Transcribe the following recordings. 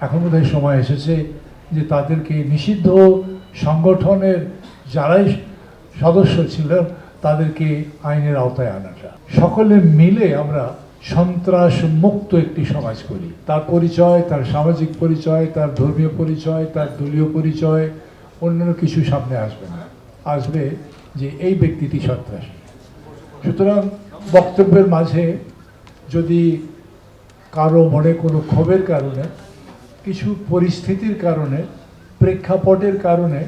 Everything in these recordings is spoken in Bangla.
এখন বোধহয় সময় এসেছে যে তাদেরকে নিষিদ্ধ সংগঠনের যারাই সদস্য ছিল তাদেরকে আইনের আওতায় আনাটা। সকলে মিলে আমরা সন্ত্রাস মুক্ত একটি সমাজ করি। তার পরিচয়, তার সামাজিক পরিচয়, তার ধর্মীয় পরিচয়, তার দলীয় পরিচয়, অন্যান্য কিছু সামনে আসবে না। আসবে যে এই ব্যক্তিটি সন্ত্রাসী। সুতরাং বক্তব্যের মাঝে যদি কারও মনে কোনো ক্ষোভের কারণে কিছু পরিস্থিতির কারণে, প্রেক্ষাপটের কারণে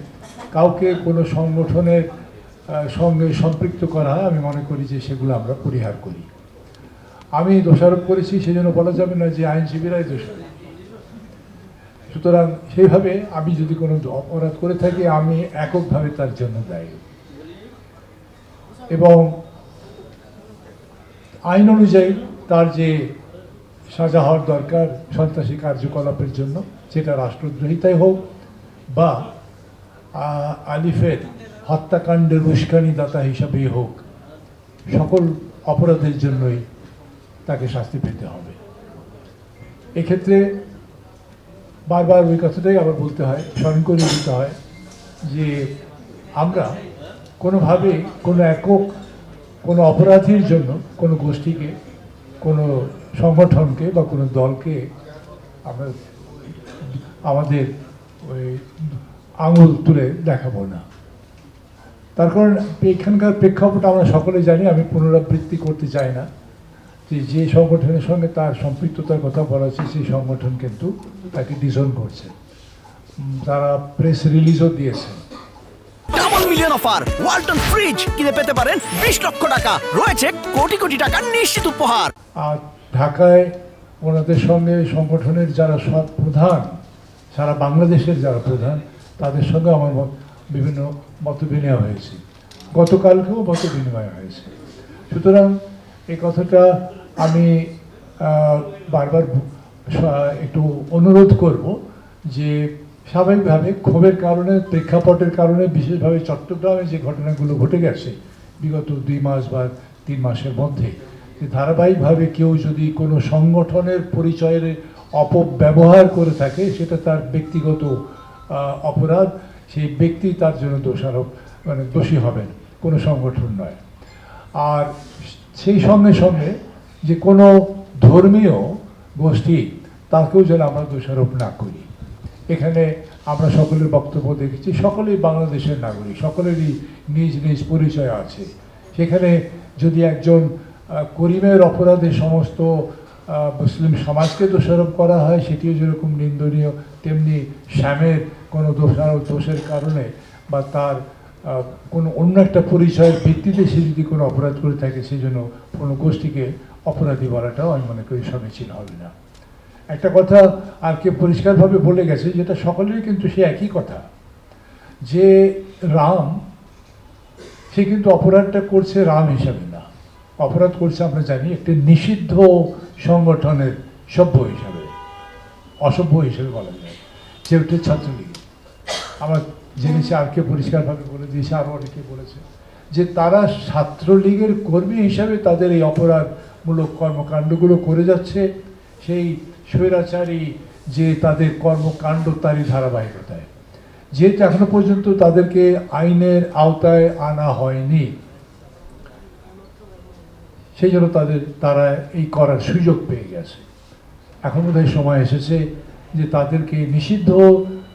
কাউকে কোনো সংগঠনের সঙ্গে সম্পৃক্ত করা আমি মনে করি যে সেগুলো আমরা পরিহার করি। আমি দোষারোপ করেছি, সেজন্য বলা যাবে না যে আইনজীবীরাই দোষারোপ সুতরাং সেইভাবে আমি যদি কোনো অপরাধ করে থাকি, আমি এককভাবে তার জন্য দায়ী। এবং আইন অনুযায়ী তার যে সাজা হওয়ার দরকার সন্ত্রাসী কার্যকলাপের জন্য, সেটা রাষ্ট্রদ্রোহিতাই হোক বা আলিফের হত্যাকাণ্ডের উস্কানিদাতা হিসাবেই হোক, সকল অপরাধের জন্যই তাকে শাস্তি পেতে হবে। এক্ষেত্রে বারবার ওই কথাটাই আবার বলতে হয়, স্মরণ করে দিতে হয় যে আমরা কোনোভাবে কোনো একক, কোনো অপরাধীর জন্য কোনো গোষ্ঠীকে, কোনো সংগঠনকে বা কোনো দলকে আমরা আমাদের ওই আঙুল তুলে দেখাবো না। তার কারণ এখানকার প্রেক্ষাপট আমরা সকলে জানি আমি পুনরাবৃত্তি করতে চাই না। যে যে সংগঠনের সঙ্গে তার সম্পৃক্ততার কথা বলা হচ্ছে সেই সংগঠন কিন্তু তাকে ডিজন করছে। তারা প্রেস রিলিজও দিয়েছে। Double million offer Walton fridge কিনে পেতে পারেন বিশ লক্ষ টাকা। রয়েছে কোটি কোটি টাকার নিশ্চিত উপহার। আর ঢাকায় ওনাদের সঙ্গে সংগঠনের যারা সব প্রধান, সারা বাংলাদেশের যারা প্রধান, তাদের সঙ্গে আমার বিভিন্ন মত বিনিময় হয়েছে। গতকালকেও মত বিনিময় হয়েছে। সুতরাং এই কথাটা আমি বারবার একটু অনুরোধ করব যে স্বাভাবিকভাবে ক্ষোভের কারণে, প্রেক্ষাপটের কারণে, বিশেষভাবে চট্টগ্রামে যে ঘটনাগুলো ঘটে গেছে বিগত দুই মাস বা তিন মাসের মধ্যে ধারাবাহিকভাবে কেউ যদি কোনো সংগঠনের পরিচয়ের অপব্যবহার করে থাকে, সেটা তার ব্যক্তিগত অপরাধ, সেই ব্যক্তি তার জন্য দোষারোপ মানে দোষী হবেন, কোনো সংগঠন নয়। আর সেই সঙ্গে সঙ্গে যে কোনো ধর্মীয় গোষ্ঠী, তাকেও যেন আমরা দোষারোপ না করি। এখানে আমরা সকলের বক্তব্য দেখেছি, সকলেই বাংলাদেশের নাগরিক, সকলেরই নিজ নিজ পরিচয় আছে। সেখানে যদি একজন করিমের অপরাধে সমস্ত মুসলিম সমাজকে দোষারোপ করা হয়, সেটিও যেরকম নিন্দনীয়, তেমনি শ্যামের কোনো দোষারোপ দোষের কারণে বা তার কোনো অন্য একটা পরিচয়ের ভিত্তিতে সে যদি কোনো অপরাধ করে থাকে, সেই জন্য কোনো গোষ্ঠীকে অপরাধী বলাটাও আমি মনে করি সমীচীন হবে না। একটা কথা আর কে পরিষ্কারভাবে বলে গেছে, যেটা সকলেরই কিন্তু সে একই কথা, যে রাম, সে কিন্তু অপরাধটা করছে রাম হিসাবে অপরাধ করছে, আমরা জানি, একটি নিষিদ্ধ সংগঠনের সভ্য হিসাবে, অসভ্য হিসেবে বলা যায়, যে হচ্ছে ছাত্রলীগ। আমরা জেনেছি, আর কে পরিষ্কারভাবে বলে দিয়েছে আরও অনেকে বলেছে, যে তারা ছাত্রলীগের কর্মী হিসাবে তাদের এই অপরাধমূলক কর্মকাণ্ডগুলো করে যাচ্ছে। সেই স্বৈরাচারী যে তাদের কর্মকাণ্ড, তারই ধারাবাহিকতায়। যেহেতু এখনও পর্যন্ত তাদেরকে আইনের আওতায় আনা হয়নি। সেই জন্য তাদের, তারা এই করার সুযোগ পেয়ে গেছে। এখন বোধহয় সময় এসেছে যে তাদেরকে নিষিদ্ধ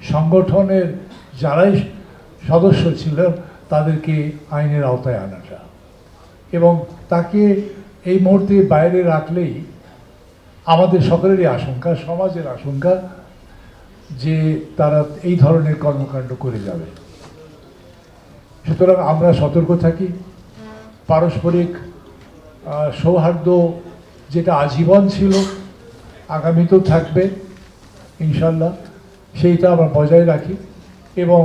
সংগঠনের যারাই সদস্য ছিল তাদেরকে আইনের আওতায় আনাটা। এবং তাকে এই মুহূর্তে বাইরে রাখলেই আমাদের সকলেরই আশঙ্কা, সমাজের আশঙ্কা যে তারা এই ধরনের কর্মকাণ্ড করে যাবে। সুতরাং আমরা সতর্ক থাকি। পারস্পরিক সৌহার্দ্য যেটা আজীবন ছিল আগামীতেও থাকবে, ইনশাল্লাহ। সেইটা আমরা বজায় রাখি এবং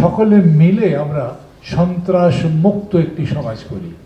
সকলে মিলে আমরা সন্ত্রাস মুক্ত একটি সমাজ করি।